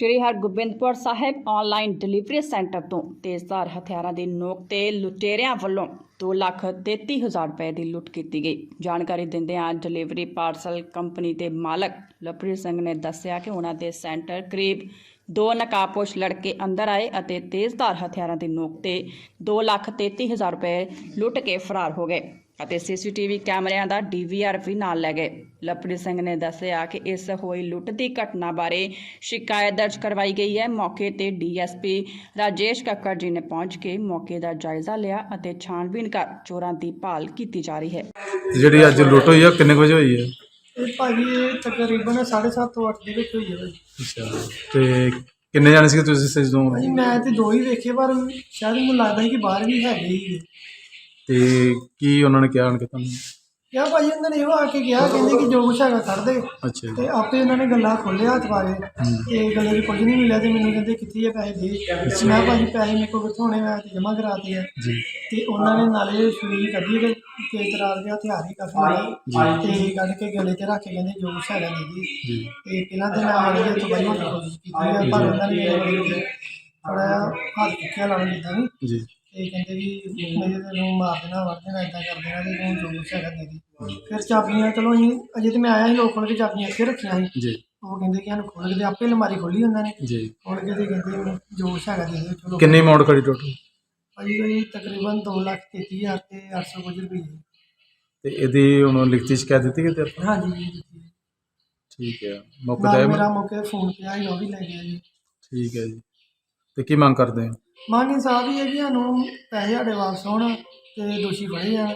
Shri Hargobindpur Sahib online delivery centre ਤੋਂ ਤੇਜ਼ਧਾਰ ਹਥਿਆਰਾਂ ਦੀ ਨੋਕ ਤੇ ਲੁਟੇਰਿਆਂ ਵੱਲੋਂ 2 ਲੱਖ 33 ਹਜ਼ਾਰ ਰੁਪਏ ਦੀ ਲੁੱਟ ਕੀਤੀ ਗਈ। ਜਾਣਕਾਰੀ ਦਿੰਦਿਆਂ ਡਿਲੀਵਰੀ ਪਾਰਸਲ ਕੰਪਨੀ ਦੇ ਮਾਲਕ ਲਵਪ੍ਰੀਤ ਸਿੰਘ ਨੇ ਦੱਸਿਆ ਕਿ ਉਹਨਾਂ ਦੇ ਸੈਂਟਰ ਕਰੀਬ ਦੋ ਨਕਾਬਪੋਸ਼ ਲੜਕੇ ਅੰਦਰ ਆਏ ਅਤੇ ਤੇਜ਼ਧਾਰ ਹਥਿਆਰਾਂ ਦੀ ਨੋਕ ਤੇ 2 ਲੱਖ 33 ਹਜ਼ਾਰ ਰੁਪਏ ਲੁੱਟ ਕੇ ਫਰਾਰ ਹੋ ਗਏ ਅਤੇ ਸੀਸੀਟੀਵੀ ਕੈਮਰਿਆਂ ਦਾ ਡੀਵੀਆਰ ਵੀ ਨਾਲ ਲੈ ਗਏ। ਲਵਪ੍ਰੀਤ ਸਿੰਘ ਨੇ ਦੱਸਿਆ ਕਿ ਇਸ ਹੋਈ ਲੁੱਟ ਦੀ ਘਟਨਾ ਬਾਰੇ ਸ਼ਿਕਾਇਤ ਦਰਜ ਕਰਵਾਈ ਗਈ ਹੈ। ਮੌਕੇ ਤੇ ਡੀਐਸਪੀ ਰਾਜੇਸ਼ ਕੱਕੜ ਜੀ ਨੇ ਪਹੁੰਚ ਕੇ ਮੌਕੇ ਦਾ ਜਾਇਜ਼ਾ ਲਿਆ ਅਤੇ ਛਾਣਬੀਣ ਕਰ ਚੋਰਾਂ ਦੀ ਭਾਲ ਕੀਤੀ ਜਾ ਰਹੀ ਹੈ। ਜਿਹੜੀ ਅੱਜ ਲੁੱਟ ਹੋਈ ਆ, ਕਿੰਨੇ ਵਜੇ ਹੋਈ ਹੈ ਇਹ ਭਾਜੀ ਇਹ ਤਕਰੀਬਨ 7:30 ਤੋਂ 8 ਦੇ ਵਿੱਚ ਹੋਈ ਹੈ ਭਾਜੀ। ਅੱਛਾ ਤੇ ਕਿੰਨੇ ਜਾਣੇ ਸੀ ਤੁਸੀਂ ਸਜਦੋਂ ਭਾਜੀ ਮੈਂ ਤੇ ਦੋ ਹੀ ਵੇਖੇ ਪਰ ਸ਼ਾਇਦ ਮੈਨੂੰ ਲੱਗਦਾ ਸੀ ਕਿ ਬਾਹਰ ਵੀ ਹੈਗੇ ਹੀ ਤੇ ਕੀ ਉਹਨਾਂ ਨੇ ਕਿਹਾ ਆਣ ਕੇ ਤੁਹਾਨੂੰ? ਕਿਹਾ ਭਾਜੀ ਉਹਨਾਂ ਨੇ ਇਹੋ ਆ ਕੇ ਕਿਹਾ ਕਹਿੰਦੇ ਕਿ ਜੋ ਕੁਛ ਹੈਗਾ ਕੱਢ ਦੇ। ਅੱਛਾ ਜੀ। ਤੇ ਆਪੇ ਉਹਨਾਂ ਨੇ ਗੱਲਾਂ ਖੋਲਿਆ ਹੱਥ ਬਾਰੇ ਤੇ ਗੱਲੇ ਦੀ ਕੁਝ ਨਹੀਂ ਮਿਲਿਆ ਤੇ ਮੈਨੂੰ ਕਹਿੰਦੇ ਕਿੱਥੇ ਆ ਪੈਸੇ ਦੇ। ਮੈਂ ਭਾਜੀ ਪੈਸੇ ਮੇਰੇ ਕੋਲ ਕਿੱਥੋਂ ਹੋਣੇ ਮੈਂ ਤੇ ਜਮ੍ਹਾਂ ਕਰਾਤੇ ਆ। ਜੀ। ਤੇ ਉਹਨਾਂ ਨੇ ਨਾਲੇ ਛੁਰੀ ਕੱਢੀ ਤੇ ਤੇਜ਼ ਤਰਾਰ ਦੇ ਹਥਿਆਰ ਹੀ ਕਾਫੀ ਮਿਲੇ। ਤੇ ਕੱਢ ਕੇ ਗਲੇ ਤੇ ਰੱਖ ਕੇ ਕਹਿੰਦੇ ਜੋ ਕੁਛ ਹੈਗਾ ਦੇ ਦੇ। ਜੀ। ਤੇ ਪਹਿਲਾਂ ਤੇ ਮੈਂ ਮਾਰੀ ਜੇ ਤਬਾਈ ਹੋਣ ਦੀ ਕੋਸ਼ਿਸ਼ ਕੀਤੀ ਪਰ ਉਹਨਾਂ ਨੇ ਮੇਰੇ ਥੋੜਾ ਹੱਥ ਚੁੱਕਿਆ ਲਾਉਣ ਦਿੱਤਾ ਨਹੀਂ ਜੀ। ਤੇ ਕਹਿੰਦੇ ਵੀ ਮੇਰੇ ਤੈਨੂੰ ਮਾਰ ਦੇਣਾ ਵੜ ਦੇਣਾ ਇਦਾਂ ਕਰ ਦੇਣਾ ਤੇ ਤੂੰ ਜੋ ਕੁਛ ਹੈਗਾ ਦੇ ਦੇ ਫਿਰ ਚਾਬੀਆਂ ਚਲੋ ਅਸੀਂ ਅਜੇ ਤੇ ਮੈਂ ਆਇਆ ਸੀ ਲੋਕ ਖੋਲ ਕੇ ਚਾਬੀਆਂ ਇੱਥੇ ਰੱਖੀਆਂ ਸੀ। ਜੀ। ਉਹ ਕਹਿੰਦੇ ਕਿ ਸਾਨੂੰ ਖੋਲ ਕੇ ਦੇ ਆਪੇ ਅਲਮਾਰੀ ਖੋਲੀ ਉਹਨਾਂ ਨੇ। ਜੀ। ਖੋਲ ਕੇ ਤੇ ਕਹਿੰਦੇ ਵੀ ਜੋ ਕੁਛ ਹੈਗਾ ਦੇ ਦੇ ਚਲੋ। ਕਿੰਨੀ ਅਮਾਉਂਟ ਖੜੀ ਟੋਟਲ ਭਾਜੀ ਕੋਈ ਤਕਰੀਬਨ ਦੋ ਲੱਖ ਤੇਤੀ ਹਜ਼ਾਰ ਤੇ 800 ਕੁਝ ਰੁਪਏ ਤੇ ਇਹਦੀ ਹੁਣ ਲਿਖਤੀ ਸ਼ਿਕਾਇਤ ਦਿੱਤੀ ਕਿ ਤੇ? ਹਾਂਜੀ। ਠੀਕ ਹੈ। ਮੌਕੇ ਨਾਲ ਤੇ ਮੇਰਾ ਮੌਕੇ ਫੋਨ ਪਿਆ ਸੀ ਉਹ ਵੀ ਲੈ ਗਿਆ ਜੀ। ਠੀਕ ਹੈ ਜੀ। ਤੇ ਕੀ ਮੰਗ ਕਰਦੇ ਹੋ? ਮੰਗ ਇਨਸਾਫ ਹੀ ਹੈ ਕਿ ਸਾਨੂੰ ਪੈਸੇ ਸਾਡੇ ਵਾਪਸ ਹੋਣ ਤੇ ਦੋਸ਼ੀ ਫੜੇ ਜਾਣ